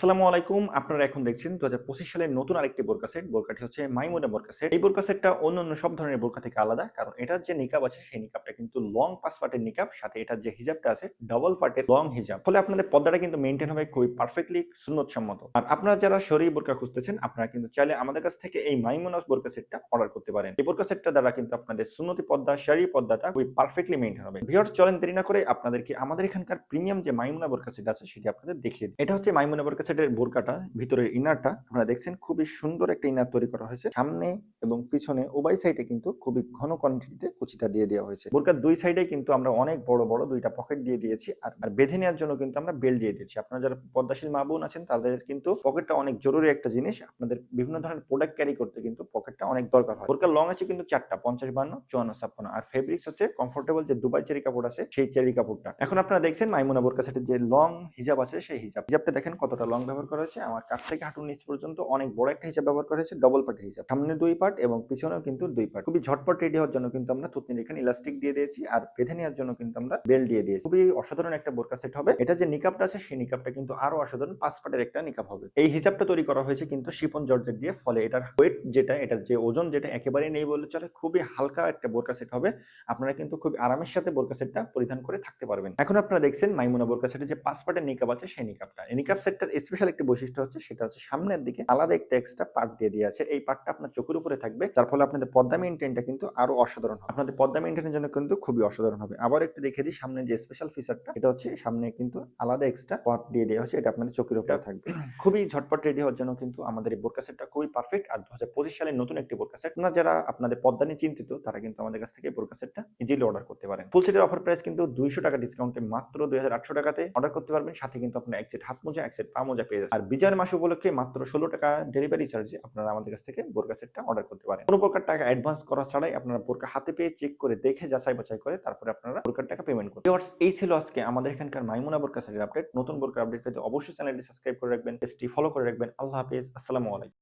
আসসালামু আলাইকুম। আপনারা এখন দেখছেন দু হাজার পঁচিশ সালের নতুন আরেকটি বোরকা সেট। বোরকাটি হচ্ছে মাইমুনা বোরকা সেট। এই বোরকা সেটটা অন্য অন্য সব ধরনের বোরকা থেকে আলাদা, কারণ এটার যে নিকাব আছে, সেই নিকাবটা কিন্তু লং পাস পার্টের নিকাব সাথে এটার যে হিজাবটা আছে ডাবল পার্টের লং হিজাব। ফলে আপনাদের পর্দাটা কিন্তু মেনটেন হবে খুবই পারফেক্টলি সুন্নত সম্মত আর আপনারা যারা শরী বোরকা খুঁজতেছেন, আপনারা কিন্তু চাইলে আমাদের কাছ থেকে এই মাইমুনা বোরকা সেটটা অর্ডার করতে পারেন। এই বোরকা সেটটা দ্বারা কিন্তু আপনাদের সুন্নতি পর্দা, শাড়ি পর্দাটা খুবই পারফেক্টলি মেনটেন হবে। ভিওর চলেন দেরি না করে আপনাদেরকে আমাদের এখানকার প্রিমিয়াম যে মাইমুনা বোরকা সেট আছে, সেটি আপনাদের দেখিয়ে। এটা হচ্ছে মাইমুনা বোরকা সেটের বোরকাটা, ভিতরের ইনারটা আপনারা দেখছেন খুবই সুন্দর একটা ইনার তৈরি করা হয়েছে। সামনে এবং পিছনে উভয় সাইডে কিন্তু খুবই ঘন কোয়ান্টিটিতে কুচিটা দিয়ে দেওয়া হয়েছে। বোরকার দুই সাইডে কিন্তু আমরা অনেক বড় বড় দুইটা পকেট দিয়ে দিয়েছি আর বেঁধে নেওয়ার জন্য কিন্তু আমরা বেল্ট দিয়ে দিয়েছি। আপনারা যারা পদ্মাশীল মা বোন আছেন, তাদের কিন্তু পকেটটা অনেক জরুরি একটা জিনিস। আপনাদের বিভিন্ন ধরনের প্রোডাক্ট ক্যারি করতে কিন্তু পকেটটা অনেক দরকার হয়। বোরকার লং আছে কিন্তু চারটা, পঞ্চাশ, বান্ন, চুয়ান্ন, ছাপ্পান্ন। আর ফেব্রিক্স হচ্ছে কমফোর্টেবল যে দুবাই চেরি কাপড় আছে, সেই চেরি কাপড়টা। এখন আপনারা দেখছেন মাইমুনা বোরকা সেটের যে লং হিজাব আছে, সেই হিজাব হিজাবটা দেখেন কতটা লং ব্যবহার করা হয়েছে। আমার কাছ থেকে হাঁটুর নিচ পর্যন্ত অনেক বড় একটা হিসাব ব্যবহার করা হয়েছে ডবল পার্টের হিসাব। সামনে দুই পার্ট এবং পিছনেও কিন্তু দুই পার্ট খুবই ঝটপট রেডি হওয়ার জন্য কিন্তু আমরা থুতনির এখানে ইলাস্টিক দিয়ে দিয়েছি আর বেঁধে নেওয়ার জন্য কিন্তু আমরা বেল্ট দিয়ে দিয়েছি। খুবই অসাধারণ একটা বোরকা সেট হবে। এটা যে নিকাপটা আছে, সেই নিকাপটা কিন্তু আরও অসাধারণ পাঁচ পার্টের একটা নিকাপ হবে। এই হিসাবটা তৈরি করা হয়েছে কিন্তু শিপন জর্জেট দিয়ে, ফলে এটার ওয়েট যেটা, এটার যে ওজন যেটা একেবারেই নেই বললে চলে, খুবই হালকা একটা বোরকা সেট হবে। আপনারা কিন্তু খুব আরামের সাথে বোরকা সেটটা পরিধান করে থাকতে পারবেন। এখন আপনারা দেখছেন মাইমুনা বোরকা সেটের যে পাঁচ পার্টের নিকাপ আছে, সেই নিকাপটা নিকাপ সেটটার স্পেশাল একটি বৈশিষ্ট্য হচ্ছে সেটা হচ্ছে সামনের দিকে আলাদা একটা এক্সট্রা পার্ট দিয়ে দিয়ে আছে। এই পার্টটা আপনার চোখের উপরে থাকবে যার ফলে আপনাদের পর্দা মেনটেনটা কিন্তু আরও অসাধারণ হবে। আপনাদের পর্দা মেনটেনের জন্য কিন্তু খুবই অসাধারণ হবে। আবার একটু দেখে দিই সামনে যে স্পেশাল ফিচারটা এটা হচ্ছে সামনে কিন্তু আলাদা এক্সট্রা পার্ট দিয়ে দেওয়া হচ্ছে এটা আপনাদের চোখের উপরে থাকবে। খুবই ঝটপট রেডি হওয়ার জন্য কিন্তু আমাদের এই বোরকা সেটটা খুবই পারফেক্ট আর দু হাজার পঁচিশ সালের নতুন একটি বোরকা সেট আপনারা যারা আপনাদের পদ্মা নিয়ে চিন্তিত তারা কিন্তু আমাদের কাছ থেকে বোরকা সেটটা ইজিলি অর্ডার করতে পারেন। ফুল সেটের অফার প্রাইস কিন্তু দুইশো টাকা ডিসকাউন্টে মাত্র দুই হাজার আটশো টাকাতে অর্ডার করতে পারবেন। সাথে কিন্তু আপনার এক সেট হাত মোজা এক সেট পা মোজা পেয়ে যাবেন আর বিজয়ের মাস উপলক্ষে মাত্র ষোলো টাকা ডেলিভারি চার্জে আপনারা আমাদের কাছ থেকে বোরকা সেটটা অর্ডার করতে পারেন। কোনো প্রকার টাকা অ্যাডভান্স করা ছাড়াই আপনারা বোরকা হাতে পেয়ে চেক করে দেখে যাচাই বাছাই করে তারপরে আপনারা বোরকার টাকা পেমেন্ট করুন এই ছিল আজকে আমাদের এখানকার মাইমুনা বোরকা সেটের আপডেট নতুন বোরকার আপডেট পেতে অবশ্যই চ্যানেলটি সাবস্ক্রাইব করে রাখবেন পেজটি ফলো করে রাখবেন। আল্লাহ হাফেজ, আসসালামু আলাইকুম।